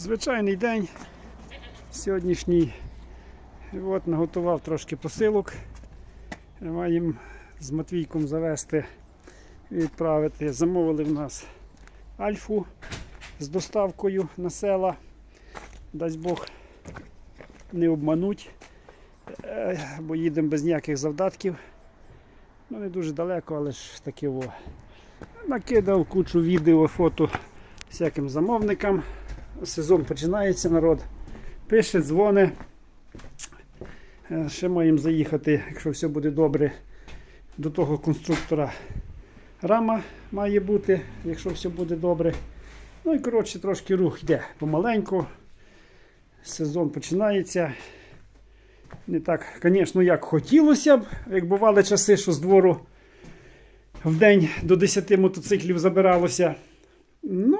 Звичайний день сьогоднішній. От наготував трошки посилок. Маємо з Матвійком завести і відправити. Замовили в нас альфу з доставкою на села. Дасть Бог не обмануть, Е, бо їдемо без ніяких завдатків. Ну не дуже далеко, але ж таки во. Накидав кучу відео, фото всяким замовникам. Сезон починається, народ. Пише, дзвони. Е, Ще маємо заїхати, якщо все буде добре, до того конструктора. Рама має бути, якщо все буде добре. Ну і коротше трошки рух йде помаленьку. Сезон починається. Не так, звісно, як хотілося б, як бували часи, що з двору в день до 10 мотоциклів забиралося. Ну,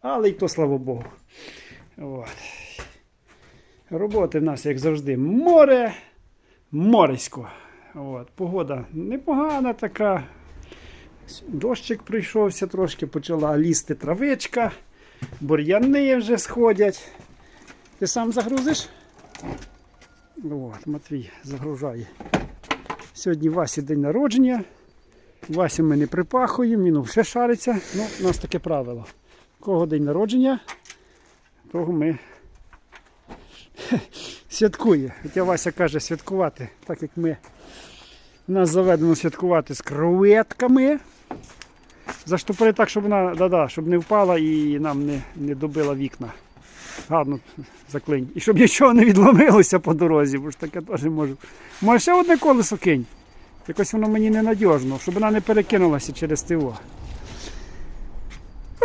але й то слава Богу. От. Роботи в нас, як завжди, море, моресько. От. Погода непогана така. Дощик прийшовся трошки, почала лізти травичка, бур'яни вже сходять. Ти сам загрузиш? От, Матвій загружає. Сьогодні Васі день народження. Васю ми не припахуємо, він ще шариться. Ну, у нас таке правило. Кого день народження, того ми святкує. Хоча Вася каже святкувати, так як ми нас заведено святкувати з креветками. Заштопори так, щоб вона да-да, щоб не впала і нам не, не добила вікна. Гарно заклинь. І щоб нічого не відломилося по дорозі, бо ж таке теж можу. Може ще одне колесо кинь. Якось воно мені ненадіжно, щоб вона не перекинулася через тиво.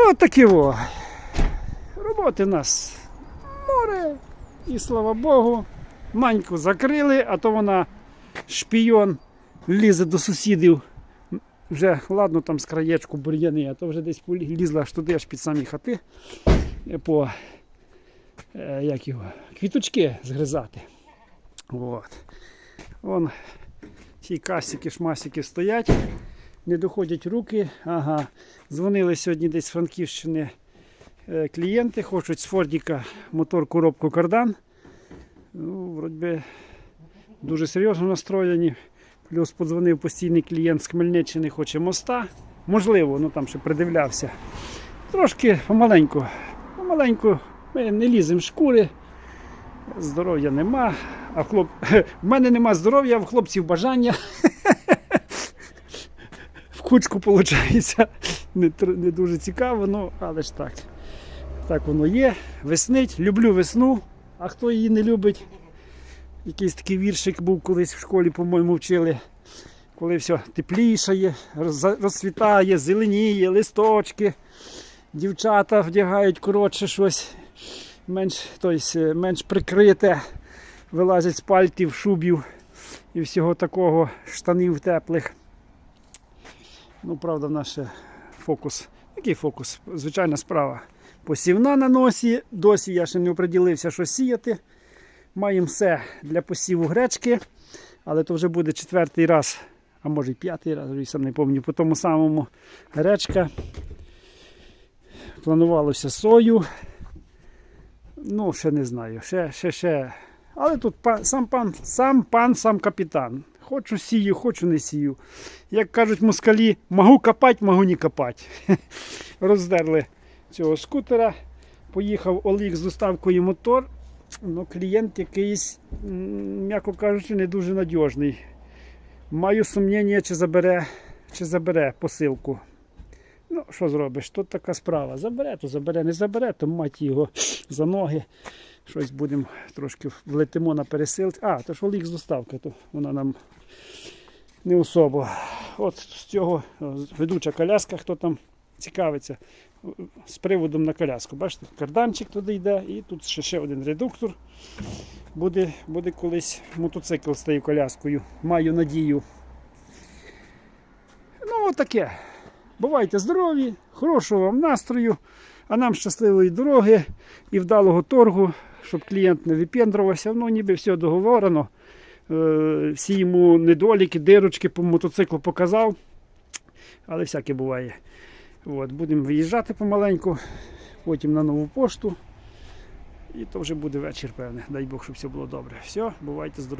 От такі во. Роботи в нас море. І слава Богу. Маньку закрили, а то вона шпійон лізе до сусідів. Вже ладно там з краєчку бур'яни, а то вже десь лізла аж туди, аж під самі хати. По е, як його, квіточки згризати. От. Вон ті касики, шмасики стоять, не доходять руки. Ага. Дзвонили сьогодні десь з Франківщини е, клієнти, хочуть з Фордіка мотор коробку кардан. Ну, вроді дуже серйозно настроєні. Плюс подзвонив постійний клієнт з Хмельниччини, хоче моста. Можливо, ну там ще придивлявся. Трошки помаленьку. Помаленьку ми не ліземо в шкури. Здоров'я нема. А хлоп... В мене нема здоров'я, в хлопців бажання. Кучку виходить. Не, не дуже цікаво, ну, але ж так. Так воно є. Веснить. Люблю весну. А хто її не любить? Якийсь такий віршик був колись в школі, по-моєму, вчили. Коли все теплішає, розцвітає, зеленіє, листочки. Дівчата вдягають коротше щось менш, тобто, менш прикрите, вилазять з пальтів, шубів і всього такого, штанів теплих. Ну, правда, в нас ще фокус. Який фокус? Звичайна справа. Посівна на носі. Досі я ще не оприділився, що сіяти. Маємо все для посіву гречки, але то вже буде четвертий раз, а може й п'ятий раз, вже сам не пам'ятаю, по тому самому гречка. Планувалося сою. Ну, ще не знаю. Ще, ще, ще. Але тут пан, сам пан, сам пан, сам капітан. Хочу сію, хочу не сію. Як кажуть москалі, можу копати, можу не копати. Роздерли цього скутера. Поїхав Олег з доставкою мотор. Ну, клієнт якийсь, м'яко кажучи, не дуже надіжний. Маю сумніння, чи забере, чи забере посилку. Ну, що зробиш? Тут така справа. Забере, то забере, не забере, то мать його за ноги. Щось будемо трошки влетимо на пересилці. А, то ж Олік з доставки, то вона нам не особо. От з цього ведуча коляска, хто там цікавиться, з приводом на коляску. Бачите, карданчик туди йде, і тут ще, ще один редуктор. Буде, буде колись мотоцикл з тією коляскою. Маю надію. Ну, отаке. Бувайте здорові, хорошого вам настрою, а нам щасливої дороги і вдалого торгу, щоб клієнт не випендрувався. Ну, ніби все договорено. Е, Всі йому недоліки, дирочки по мотоциклу показав. Але всяке буває. От, будемо виїжджати помаленьку, потім на нову пошту. І то вже буде вечір, певне. Дай Бог, щоб все було добре. Все, бувайте здорові.